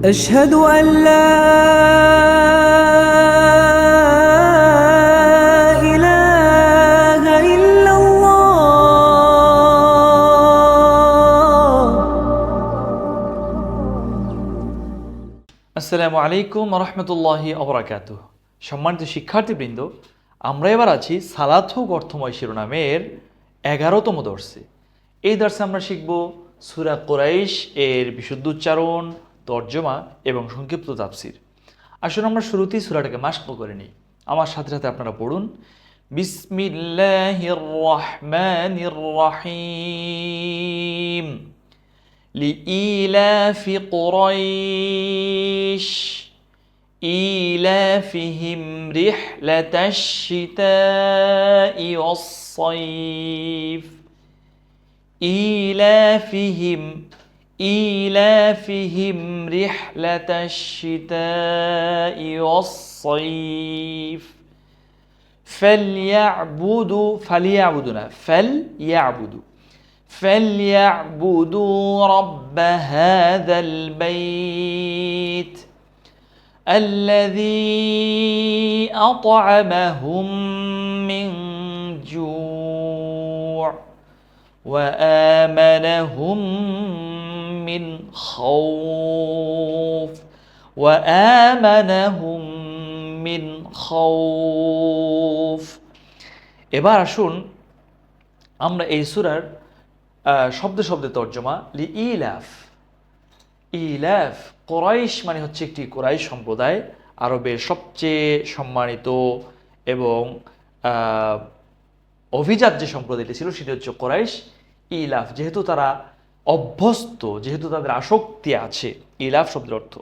أشهد أن لا إله إلا الله আসসালামু আলাইকুম রহমতুল্লাহি অবরাকাত সম্মানিত শিক্ষার্থীবৃন্দ আমরা এবার আছি সালাথক অর্থময় শিরোনামের এগারোতম দর্শে এই দর্শে আমরা শিখব সুরা কোরাইশ এর বিশুদ্ধ উচ্চারণ তর্জমা এবং সংক্ষিপ্ত তাফসির আসলে আমরা শুরুতেই সুরাটাকে মাস্ক করে নিই আমার সাথে সাথে আপনারা পড়ুন বিসমিল্লাহির রহমানির রহিম لإيلاف قريش إيلافهم رحلة الشتاء والصيف إيلافهم إيلافهم رحلة الشتاء والصيف. فليعبدوا فليعبدنا فليعبدوا فليعبدوا رب هذا البيت الذي أطعمهم من جوع وآمنهم من خوف وآمنهم من خوف এবার আসুন আমরা এই সুরার আহ, শব্দে শব্দে তর্জমা লি ইলাফ ইলাফ কোরাইশ মানে হচ্ছে একটি কোরাইশ সম্প্রদায় আরবের সবচেয়ে সম্মানিত এবং আহ, অভিজাত যে সম্প্রদায়টি ছিল সেটি হচ্ছে কোরাইশ ইলাফ যেহেতু তারা অভ্যস্ত, যেহেতু তাদের আসক্তি আছে ইলাফ শব্দের অর্থ।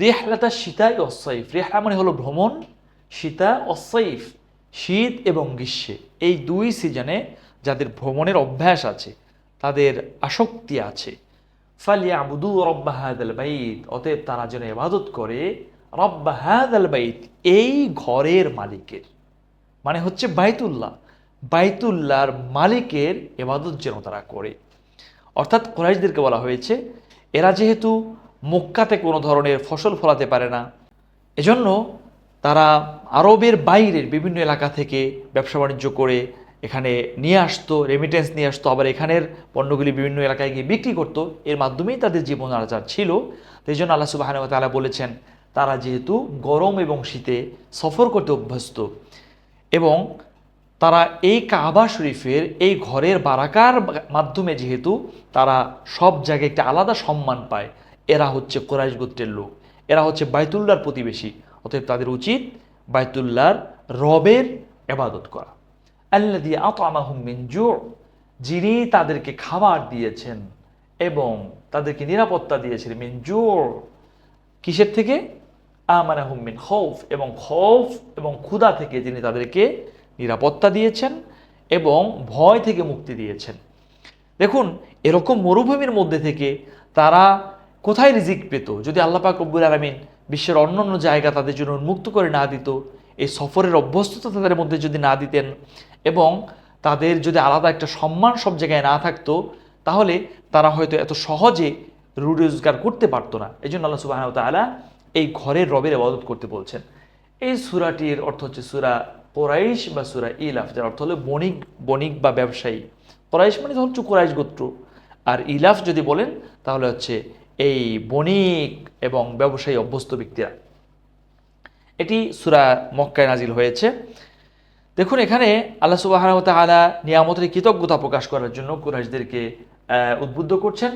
রেহলাতা শীতায় অসৈফ। রেহলা মানে হলো ভ্রমণ সীতা অসাইফ শীত এবং গ্রীষ্মে। এই দুই সিজনে যাদের ভ্রমণের অভ্যাস আছে, তাদের আসক্তি আছে। ফালিয়া আবুদু রব্বা হাদাল বাইত। অতএব তারা যেন ইবাদত করে, রব্বা হাদাল এই ঘরের মালিকের। মানে হচ্ছে বাইতুল্লাহ। বাইতুল্লাহর মালিকের এবাদত যেন তারা করে। অর্থাৎ কোরাইশদেরকে বলা হয়েছে, এরা যেহেতু মক্কাতে কোনো ধরনের ফসল ফলাতে পারে না, এজন্য তারা আরবের বাইরের বিভিন্ন এলাকা থেকে ব্যবসা বাণিজ্য করে এখানে নিয়ে আসতো রেমিটেন্স নিয়ে আসতো, আবার এখানের পণ্যগুলি বিভিন্ন এলাকায় গিয়ে বিক্রি করতো। এর মাধ্যমেই তাদের জীবন আচার ছিল। সেই জন্য আল্লাহ সুবাহ তালা বলেছেন, তারা যেহেতু গরম এবং শীতে সফর করতে অভ্যস্ত এবং তারা এই কাবা শরীফের এই ঘরের বারাকার মাধ্যমে যেহেতু তারা সব জায়গায় একটা আলাদা সম্মান পায়, এরা হচ্ছে কোরাইশ গোত্রের লোক। এরা হচ্ছে বাইতুল্লাহর প্রতিবেশী, অতএব তাদের উচিত বাইতুল্লাহর রবের এবাদত করা। আল্লাহ দিয়ে আতামাহুম মিন জুর যিনি তাদেরকে খাবার দিয়েছেন এবং তাদেরকে নিরাপত্তা দিয়েছেন মিন জুর কিসের থেকে? আমানা হুম্মিন খৌফ এবং খৌফ এবং ক্ষুধা থেকে তিনি তাদেরকে নিরাপত্তা দিয়েছেন এবং ভয় থেকে মুক্তি দিয়েছেন। দেখুন, এরকম মরুভূমির মধ্যে থেকে তারা কোথায় রিজিক পেত? যদি আল্লাহ পাক রব্বুল আলমিন বিশ্বের অন্য অন্য জায়গা তাদের জন্য উন্মুক্ত করে না দিত, এই সফরের অভ্যস্ততা তাদের মধ্যে যদি না দিতেন এবং তাদের যদি আলাদা একটা সম্মান সব জায়গায় না থাকতো, তাহলে তারা হয়তো এত সহজে রু রোজগার করতে পারতো না। এই জন্য আল্লাহ সুবাহ এই ঘরের রবের আবাদত করতে বলছেন। এই সুরাটির অর্থ হচ্ছে সুরা কোরাইশ বা সুরা ইলাফ, যার অর্থ হলো বণিক বণিক বা ব্যবসায়ী। কোরাইশ মানে হচ্ছে কোরাইশ গোত্র। আর ইলাফ যদি বলেন, তাহলে হচ্ছে এই বণিক এবং ব্যবসায়ী অভ্যস্ত ব্যক্তিরা। এটি সুরা মক্কায় নাজিল হয়েছে। দেখুন, এখানে আল্লাহ সুবাহ নিয়ামতের কৃতজ্ঞতা প্রকাশ করার জন্য কুরাইশদেরকে উদ্বুদ্ধ করছেন।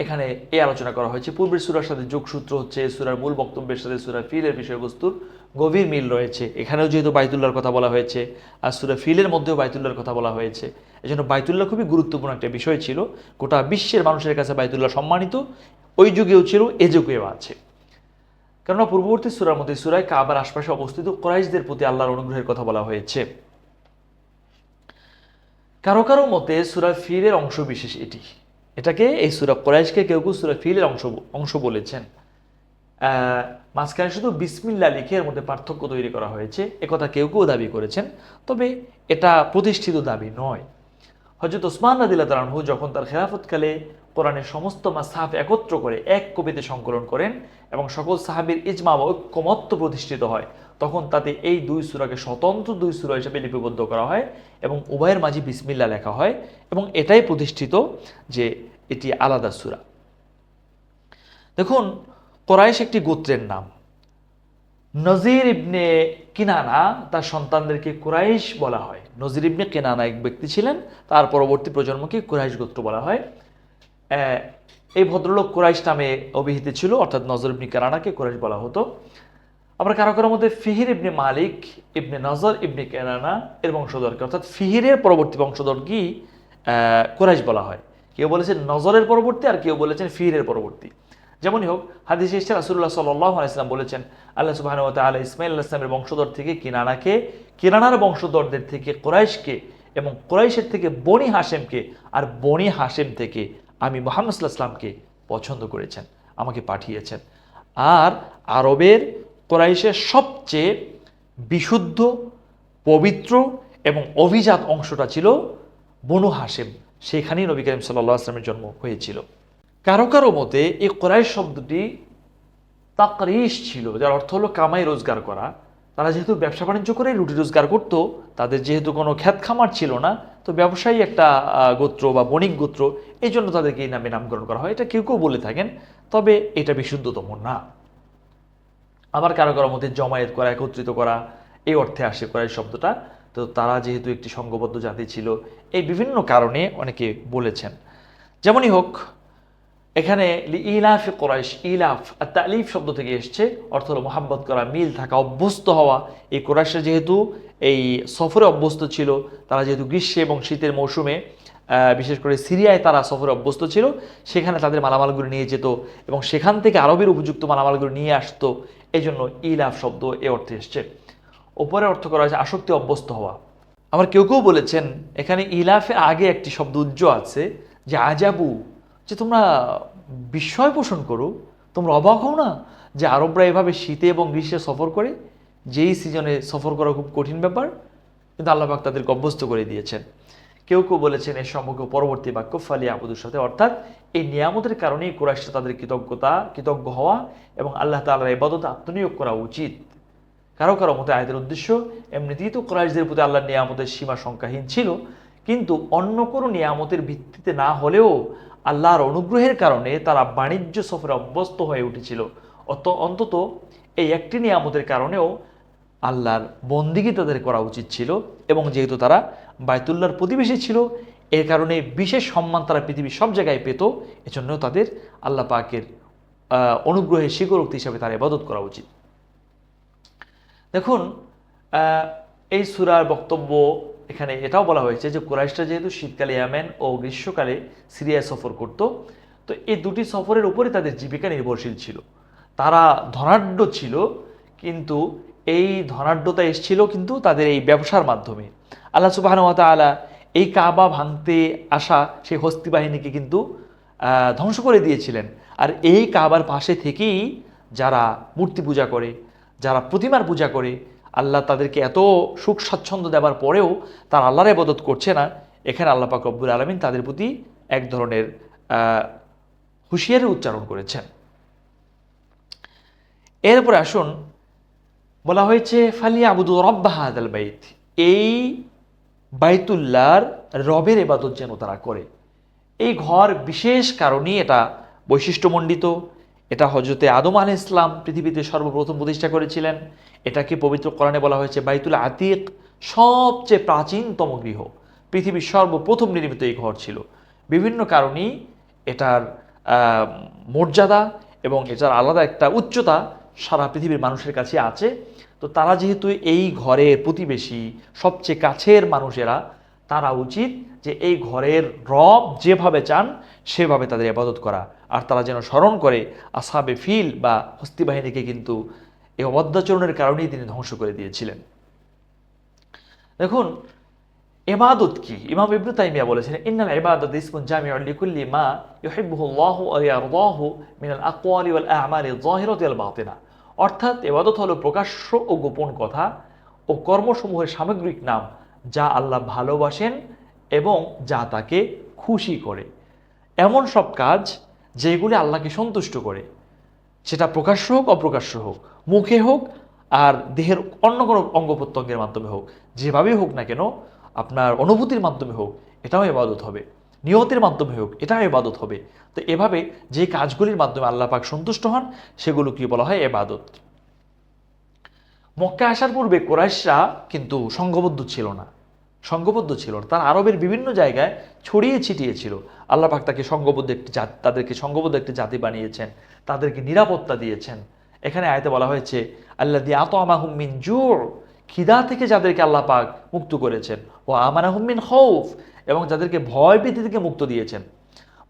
এখানে এই আলোচনা করা হয়েছে। পূর্বের সুরার সাথে যোগসূত্র হচ্ছে সুরার মূল বক্তব্যের সাথে সুরা ফিলের বিষয়বস্তুর গভীর মিল রয়েছে। এখানেও যেহেতু বাইতুল্লাহর কথা বলা হয়েছে, আর সুরা ফিলের মধ্যেও বাইতুল্লাহর কথা বলা হয়েছে, এজন্য বাইতুল্লাহ খুবই গুরুত্বপূর্ণ একটা বিষয় ছিল। গোটা বিশ্বের মানুষের কাছে বাইতুল্লাহ সম্মানিত, ওই যুগেও ছিল, এ যুগেও আছে। কেননা পূর্ববর্তী সুরার মধ্যে, সুরায় কাবার আশপাশে অবস্থিত কোরাইশদের প্রতি আল্লাহর অনুগ্রহের কথা বলা হয়েছে। কারও কারও মতে সুরা ফিরের অংশ বিশেষ এটি। এটাকে এই সুরা কোরাইশকে কেউ কেউ সুরা ফিলের অংশ অংশ বলেছেন। মাঝখানে শুধু বিসমিল্লা লিখে এর মধ্যে পার্থক্য তৈরি করা হয়েছে একথা কেউ কেউ দাবি করেছেন, তবে এটা প্রতিষ্ঠিত দাবি নয়। হজরত ওসমান রাদিল্লা তালানহু যখন তার খেলাফতকালে কোরআনের সমস্ত মাসাহাফ একত্র করে এক কবিতে সংকলন করেন এবং সকল সাহাবির ইজমা বা ঐক্যমত্য প্রতিষ্ঠিত হয় তখন তাতে এই দুই সুরাকে স্বতন্ত্র দুই সুরা হিসেবে লিপিবদ্ধ করা হয় এবং উভয়ের মাঝে বিসমিল্লা লেখা হয় এবং এটাই প্রতিষ্ঠিত যে এটি আলাদা সুরা। দেখুন, কোরাইশ একটি গোত্রের নাম। নজির ইবনে কিনানা তার সন্তানদেরকে কুরাইশ বলা হয়। নজির ইবনে কিনানা এক ব্যক্তি ছিলেন, তার পরবর্তী প্রজন্মকে কুরাইশ গোত্র বলা হয়। এই ভদ্রলোক কুরাইশ নামে অভিহিত ছিল, অর্থাৎ নজর ইবনে কেনানাকে কুরাইশ বলা হতো। আবার কারও কারোর মধ্যে ফিহির ইবনে মালিক, ইবনে নজর, ইবনে কেনানা এর বংশধরকে অর্থাৎ ফিহিরের পরবর্তী বংশধর কি? কুরাইশ বলা হয়। কেউ বলেছেন নজরের পরবর্তী আর কেউ বলেছেন ফিহিরের পরবর্তী। যেমনই হোক, হাদিস এসছে রাসুল্লাহ সাল্লাহ আলাইসলাম বলেছেন, আল্লাহ সুবাহ তাল্লাহ ইসমাইল ইসলামের বংশধর থেকে কিনানাকে, কিনানার বংশধরদের থেকে কোরাইশকে এবং কোরাইশের থেকে বনি হাসেমকে আর বনি হাসেম থেকে আমি মোহাম্মদ ইসলামকে পছন্দ করেছেন, আমাকে পাঠিয়েছেন। আর আরবের কোরাইশের সবচেয়ে বিশুদ্ধ, পবিত্র এবং অভিজাত অংশটা ছিল বনু হাসেম সেখানেই নবী করিম সাল্লাহ আসলামের জন্ম হয়েছিল। কারও কারও মতে এই কোরাইশ শব্দটি তাকরিশ ছিল, যার অর্থ হলো কামাই রোজগার করা। তারা যেহেতু ব্যবসা বাণিজ্য করে রুটি রোজগার করত, তাদের যেহেতু কোনো খ্যাত খামার ছিল না, তো ব্যবসায়ী একটা গোত্র বা বণিক গোত্র, এই জন্য তাদেরকে এই নামে নামকরণ করা হয়। এটা কেউ কেউ বলে থাকেন, তবে এটা বিশুদ্ধতম না। আবার কারও কারও মধ্যে জমায়েত করা, একত্রিত করা, এই অর্থে আসে করাই শব্দটা। তো তারা যেহেতু একটি সংঘবদ্ধ জাতি ছিল, এই বিভিন্ন কারণে অনেকে বলেছেন। যেমনই হোক, এখানে ইলাফে কোরাইশ, ইলাফ আর তালিফ শব্দ থেকে এসছে। অর্থ হলো মোহাম্মত করা, মিল থাকা, অভ্যস্ত হওয়া। এই কোরাইশরা যেহেতু এই সফরে অভ্যস্ত ছিল, তারা যেহেতু গ্রীষ্মে এবং শীতের মৌসুমে বিশেষ করে সিরিয়ায় তারা সফরে অভ্যস্ত ছিল, সেখানে তাদের মালামালগুলো নিয়ে যেত এবং সেখান থেকে আরবের উপযুক্ত মালামালগুলো নিয়ে আসতো। এই জন্য ইলাফ শব্দ এ অর্থে এসছে। ওপরে অর্থ করা হয়েছে আসক্তি অভ্যস্ত হওয়া। আবার কেউ কেউ বলেছেন, এখানে ইলাফের আগে একটি শব্দ উজ্জ্ব আছে, যে আজাবু, যে তোমরা বিস্ময় পোষণ করো, তোমরা অবাক হও না যে আরবরা এভাবে শীতে এবং গ্রীষ্মে সফর করে? যেই সিজনে সফর করা খুব কঠিন ব্যাপার, কিন্তু আল্লাহ পাক তাদেরকে অভ্যস্ত করে দিয়েছেন। কেউ কেউ বলেছেন এর সম্পর্কে পরবর্তী বাক্য, ফালি আবুদুর সাথে। অর্থাৎ এই নিয়ামতের কারণেই কোরাইশরা তাদের কৃতজ্ঞতা, কৃতজ্ঞ হওয়া এবং আল্লাহ তাআলার ইবাদত আত্মনিয়োগ করা উচিত। কারও কারও মতে আয়াতের উদ্দেশ্য, এমনিতেই তো কোরাইশদের প্রতি আল্লাহর নিয়ামতের সীমা সংখ্যাহীন ছিল, কিন্তু অন্য কোনো নিয়ামতের ভিত্তিতে না হলেও আল্লাহর অনুগ্রহের কারণে তারা বাণিজ্য সফরে অভ্যস্ত হয়ে উঠেছিল। অত অন্তত এই একটি নিয়ামতের কারণেও আল্লাহর বন্দিগি তাদের করা উচিত ছিল এবং যেহেতু তারা বায়তুল্লাহর প্রতিবেশী ছিল, এর কারণে বিশেষ সম্মান তারা পৃথিবীর সব জায়গায় পেত, এজন্য তাদের আল্লাহ পাকের অনুগ্রহের স্বীকারোক্তি হিসাবে তার ইবাদত করা উচিত। দেখুন এই সুরার বক্তব্য এখানে এটাও বলা হয়েছে যে কুরাইশরা যেহেতু শীতকালে ইয়ামেন ও গ্রীষ্মকালে সিরিয়ায় সফর করত, তো এই দুটি সফরের উপরে তাদের জীবিকা নির্ভরশীল ছিল। তারা ধনাঢ্য ছিল, কিন্তু এই ধনাঢ্যতা এসেছিল কিন্তু তাদের এই ব্যবসার মাধ্যমে। আল্লাহ সুবাহান তালা এই কাবা ভাঙতে আসা সেই হস্তি বাহিনীকে কিন্তু ধ্বংস করে দিয়েছিলেন। আর এই কাবার পাশে থেকেই যারা মূর্তি পূজা করে, যারা প্রতিমার পূজা করে, আল্লাহ তাদেরকে এত সুখ স্বাচ্ছন্দ্য দেওয়ার পরেও তারা আল্লাহর ইবাদত করছে না, এখানে আল্লাহ পাক রব্বুল আলমিন তাদের প্রতি এক ধরনের হুঁশিয়ারি উচ্চারণ করেছেন। এরপরে আসুন বলা হয়েছে ফালি আবুদু রব্বা হাদাল বাইত। এই বাইতুল্লাহর রবের এবাদত যেন তারা করে। এই ঘর বিশেষ কারণেই এটা বৈশিষ্ট্যমণ্ডিত। এটা হজরতে আদম আল ইসলাম পৃথিবীতে সর্বপ্রথম প্রতিষ্ঠা করেছিলেন। এটাকে পবিত্র কোরআনে বলা হয়েছে বাইতুল আতিক, সবচেয়ে প্রাচীনতম গৃহ। পৃথিবীর সর্বপ্রথম নির্মিত এই ঘর ছিল। বিভিন্ন কারণেই এটার মর্যাদা এবং এটার আলাদা একটা উচ্চতা সারা পৃথিবীর মানুষের কাছে আছে। তো তারা যেহেতু এই ঘরের প্রতিবেশী, সবচেয়ে কাছের মানুষেরা তারা উচিত যে এই ঘরের রব যেভাবে চান, সেভাবে তাদের ইবাদত করা। আর তারা যেন স্মরণ করে, আসাবে ফিল বা হস্তি বাহিনীকে কিন্তু এই অবদ্ধাচরণের কারণেই তিনি ধ্বংস করে দিয়েছিলেন। দেখুন, ইবাদত কি? ইমাম ইবনু তাইমিয়া বলেছেন, ইন্নাল ইবাদত ইসমুন জামিউন লিকুল্লি মা ইউহিব্বুহু আল্লাহু ওয়া ইয়ারদাহু মিনাল আকওয়ালি ওয়াল আ'মালি যাহিরাতি ওয়াল বাতিনা অর্থাৎ এবাদত হলো প্রকাশ্য ও গোপন কথা ও কর্মসমূহের সামগ্রিক নাম যা আল্লাহ ভালোবাসেন এবং যা তাকে খুশি করে। এমন সব কাজ যেগুলি আল্লাহকে সন্তুষ্ট করে। সেটা প্রকাশ্য হোক, অপ্রকাশ্য হোক, মুখে হোক আর দেহের অন্য কোনো অঙ্গ প্রত্যঙ্গের মাধ্যমে হোক, যেভাবেই হোক না কেন, আপনার অনুভূতির মাধ্যমে হোক, এটাও এবাদত হবে। নিয়তের মাধ্যমে হোক, এটাও এবাদত হবে। তো এভাবে যে কাজগুলির মাধ্যমে আল্লাহ পাক সন্তুষ্ট হন সেগুলো কি বলা হয় এবাদত মক্কা আসার পূর্বে কোরাইশরা কিন্তু সংঘবদ্ধ ছিল না। সংঘবদ্ধ ছিল তার আরবের বিভিন্ন জায়গায় ছড়িয়ে ছিটিয়ে ছিল। আল্লাহ পাক তাকে সংঘবদ্ধ একটি জাতি, তাদেরকে সংঘবদ্ধ একটি জাতি বানিয়েছেন। তাদেরকে নিরাপত্তা দিয়েছেন। এখানে আয়তে বলা হয়েছে আল্লাহ দি আত আমাহুমিন জোর খিদা থেকে যাদেরকে আল্লাহ পাক মুক্ত করেছেন। ও আমানাহুমিন খৌফ, এবং যাদেরকে ভয় ভীতি থেকে মুক্ত দিয়েছেন।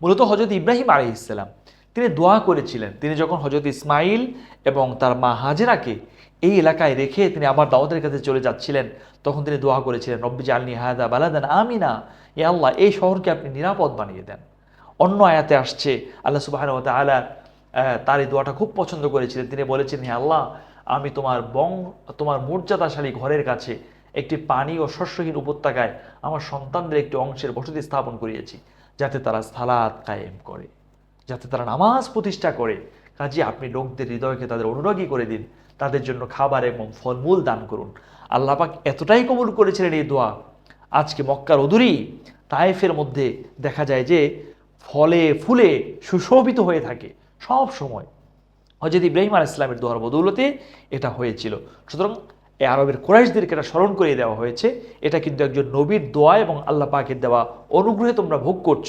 মূলত হজরত ইব্রাহিম আলী ইসলাম তিনি দোয়া করেছিলেন। তিনি যখন হজরত ইসমাইল এবং তার মা হাজেরাকে এই এলাকায় রেখে তিনি আবার দাওয়াতের কাছে চলে যাচ্ছিলেন, তখন তিনি দোয়া করেছিলেন, রব্বি জালনি হায়দা বালাদান আমিনা এ আল্লাহ, এই শহরকে আপনি নিরাপদ বানিয়ে দেন। অন্য আয়াতে আসছে, আল্লাহ সুবাহ আলা তার এই দোয়াটা খুব পছন্দ করেছিলেন। তিনি বলেছেন, হে আল্লাহ আমি তোমার বং, তোমার মর্যাদাশালী ঘরের কাছে একটি পানি ও শস্যহীন উপত্যকায় আমার সন্তানদের একটি অংশের বসতি স্থাপন করিয়েছি, যাতে তারা সালাত কায়েম করে। যাতে তারা নামাজ প্রতিষ্ঠা করে। কাজে, আপনি লোকদের হৃদয়কে তাদের অনুরাগী করে দিন। তাদের জন্য খাবার এবং ফলমূল দান করুন। আল্লাহ পাক এতটাই কবুল করেছিলেন এই দোয়া। আজকে মক্কার অদূরই তায়েফের মধ্যে দেখা যায় যে ফলে ফুলে সুশোভিত হয়ে থাকে সব সময়। হজরত ইব্রাহিম আল ইসলামের দোয়ার বদৌলতে এটা হয়েছিল। সুতরাং এই আরবের কোরাইশদেরকে এটা স্মরণ করিয়ে দেওয়া হয়েছে। এটা কিন্তু একজন নবীর দোয়া এবং আল্লাহ পাকের দেওয়া অনুগ্রহে তোমরা ভোগ করছ,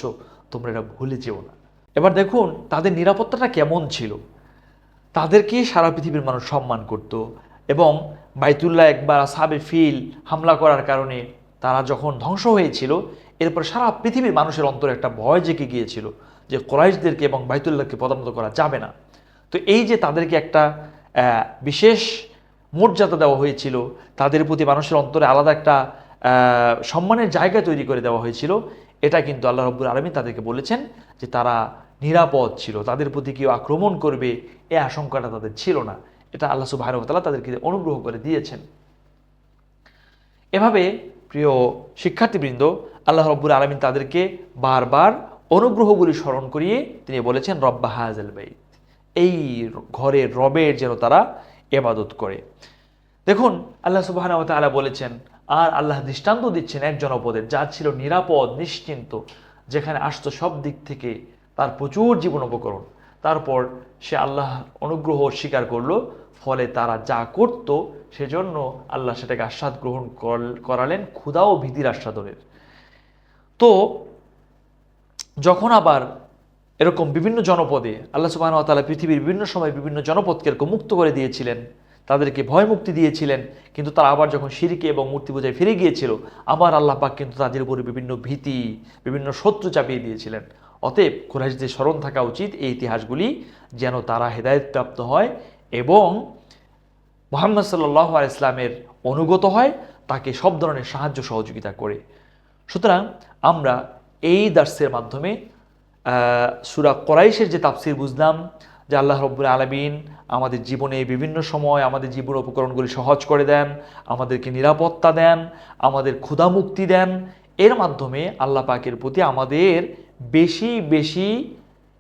তোমরা এটা ভুলে যেও না। এবার দেখুন, তাদের নিরাপত্তাটা কেমন ছিল? তাদেরকে সারা পৃথিবীর মানুষ সম্মান করত এবং বাইতুল্লাহ একবার সাবে ফিল হামলা করার কারণে তারা যখন ধ্বংস হয়েছিল, এরপর সারা পৃথিবীর মানুষের অন্তরে একটা ভয় জেগে গিয়েছিল যে কোরাইশদেরকে এবং বাইতুল্লাহকে পদান্ত করা যাবে না। তো এই যে তাদেরকে একটা বিশেষ মর্যাদা দেওয়া হয়েছিল, তাদের প্রতি মানুষের অন্তরে আলাদা একটা সম্মানের জায়গা তৈরি করে দেওয়া হয়েছিল, এটা কিন্তু আল্লাহ রব্বুল আলমী তাদেরকে বলেছেন যে তারা নিরাপদ ছিল। তাদের প্রতি কেউ আক্রমণ করবে এই আশঙ্কাটা তাদের ছিল না। এটা আল্লাহ সুবাহ তাদেরকে অনুগ্রহ করে দিয়েছেন। এভাবে প্রিয় শিক্ষার্থীবৃন্দ, আল্লাহ রব্বুল আলমিন তাদেরকে বারবার অনুগ্রহগুলি স্মরণ করিয়ে তিনি বলেছেন, রব্বা হাজেল বাইত। এই ঘরের রবের যেন তারা এবাদত করে। দেখুন, আল্লাহ সুবাহ তাআলা বলেছেন, আর আল্লাহ দৃষ্টান্ত দিচ্ছেন এক জনপদের যা ছিল নিরাপদ, নিশ্চিন্ত, যেখানে আসতো সব দিক থেকে তার প্রচুর জীবন উপকরণ। তারপর সে আল্লাহ অনুগ্রহ স্বীকার করল, ফলে তারা যা করত সেজন্য আল্লাহ সেটাকে আস্বাদ গ্রহণ কর- করালেন ক্ষুধা ও ভীতির আস্বাদনের তো যখন আবার এরকম বিভিন্ন জনপদে আল্লাহ সুবাহ তাআলা পৃথিবীর বিভিন্ন সময় বিভিন্ন জনপদকে এরকম মুক্ত করে দিয়েছিলেন। তাদেরকে ভয় মুক্তি দিয়েছিলেন, কিন্তু তারা আবার যখন সিরিকে এবং মূর্তি পূজায় ফিরে গিয়েছিল, আবার আল্লাহ পাক কিন্তু তাদের উপরে বিভিন্ন ভীতি, বিভিন্ন শত্রু চাপিয়ে দিয়েছিলেন। অতএব কুরাইশদের স্মরণ থাকা উচিত এই ইতিহাসগুলি যেন তারা হেদায়তপ্রাপ্ত হয় এবং মোহাম্মদ সাল্লাহ ইসলামের অনুগত হয়, তাকে সব ধরনের সাহায্য সহযোগিতা করে। সুতরাং আমরা এই দার্সের মাধ্যমে সুরা কোরাইশের যে তাফসির বুঝলাম যে আল্লাহ রব্বুল আলমিন আমাদের জীবনে বিভিন্ন সময় আমাদের জীবন উপকরণগুলি সহজ করে দেন, আমাদেরকে নিরাপত্তা দেন, আমাদের ক্ষুধা মুক্তি দেন। এর মাধ্যমে আল্লাহ পাকের প্রতি আমাদের বেশি বেশি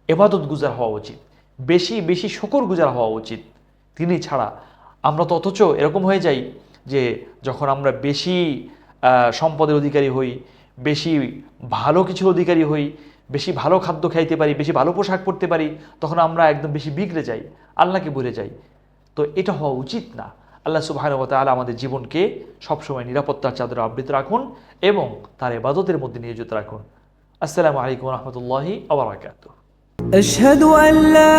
এবাদত গুজার হওয়া উচিত, বেশি বেশি শকর গুজার হওয়া উচিত। তিনি ছাড়া আমরা তো অথচ এরকম হয়ে যাই যে যখন আমরা বেশি সম্পদের অধিকারী হই, বেশি ভালো কিছুর অধিকারী হই বেশি ভালো খাদ্য খাইতে পারি বেশি ভালো পোশাক পরতে পারি তখন আমরা একদম বেশি বিগড়ে যাই আল্লাহকে ভুলে যাই তো এটা হওয়া উচিত না আল্লাহ সুবাহানুবতালা আমাদের জীবনকে সবসময় নিরাপত্তার চাদরে আবৃত রাখুন এবং তার এবাদতের মধ্যে নিয়োজিত রাখুন আসসালামু আলাইকুম রহমতুল্লাহি আবরাকাতুহ أشهد أن لا